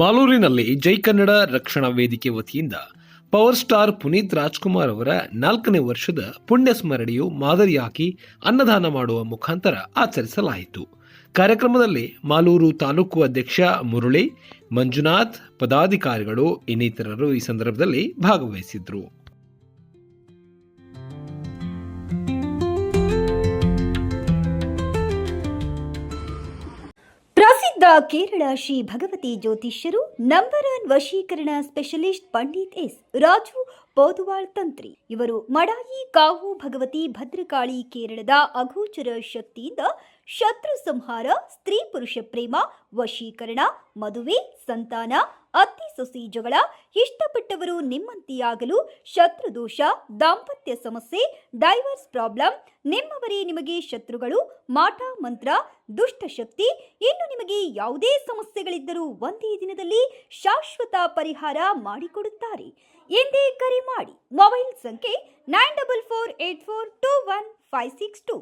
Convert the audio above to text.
ಮಾಲೂರಿನಲ್ಲಿ ಜೈ ಕನ್ನಡ ರಕ್ಷಣಾ ವೇದಿಕೆ ವತಿಯಿಂದ ಪವರ್ ಸ್ಟಾರ್ ಪುನೀತ್ ರಾಜ್ಕುಮಾರ್ ಅವರ ನಾಲ್ಕನೇ ವರ್ಷದ ಪುಣ್ಯ ಸ್ಮರಣೆಯು ಮಾದರಿಯಾಗಿ ಅನ್ನದಾನ ಮಾಡುವ ಮುಖಾಂತರ ಆಚರಿಸಲಾಯಿತು. ಕಾರ್ಯಕ್ರಮದಲ್ಲಿ ಮಾಲೂರು ತಾಲೂಕು ಅಧ್ಯಕ್ಷ ಮುರುಳಿ, ಮಂಜುನಾಥ್, ಪದಾಧಿಕಾರಿಗಳು ಇನ್ನಿತರರು ಈ ಸಂದರ್ಭದಲ್ಲಿ ಭಾಗವಹಿಸಿದ್ರು. ಪ್ರಸಿದ್ಧ ಕೇರಳ ಶ್ರೀ ಭಗವತಿ ಜ್ಯೋತಿಷ್ಯರು ನಂಬರ್ ಒನ್ ವಶೀಕರಣ ಸ್ಪೆಷಲಿಸ್ಟ್ ಪಂಡಿತ್ ಎಸ್ ರಾಜು ಪೋದುವಾಳ್ ತಂತ್ರಿ. ಇವರು ಮಡಾಯಿ ಕಾವು ಭಗವತಿ ಭದ್ರಕಾಳಿ ಕೇರಳದ ಅಗೋಚರ ಶಕ್ತಿಯಿಂದ ಶತ್ರು ಸಂಹಾರ, ಸ್ತ್ರೀ ಪುರುಷ ಪ್ರೇಮ, ವಶೀಕರಣ, ಮದುವೆ, ಸಂತಾನ ಸೊಸಿ ಜಗಳ, ಇಷ್ಟಪಟ್ಟವರು ನಿಮ್ಮಂತೆಯಾಗಲು ಶತ್ರುದೋಷ, ದಾಂಪತ್ಯ ಸಮಸ್ಯೆ, ಡೈವರ್ಸ್ ಪ್ರಾಬ್ಲಮ್, ನಿಮ್ಮವರೇ ನಿಮಗೆ ಶತ್ರುಗಳು, ಮಾಟ, ಮಂತ್ರ ದುಷ್ಟಶಕ್ತಿ ಇನ್ನು ನಿಮಗೆ ಯಾವುದೇ ಸಮಸ್ಯೆಗಳಿದ್ದರೂ ಒಂದೇ ದಿನದಲ್ಲಿ ಶಾಶ್ವತ ಪರಿಹಾರ ಮಾಡಿಕೊಡುತ್ತಾರೆ. ಎಂದೇ ಕರೆ ಮಾಡಿ, ಮೊಬೈಲ್ ಸಂಖ್ಯೆ nine double four eight four two one five six two.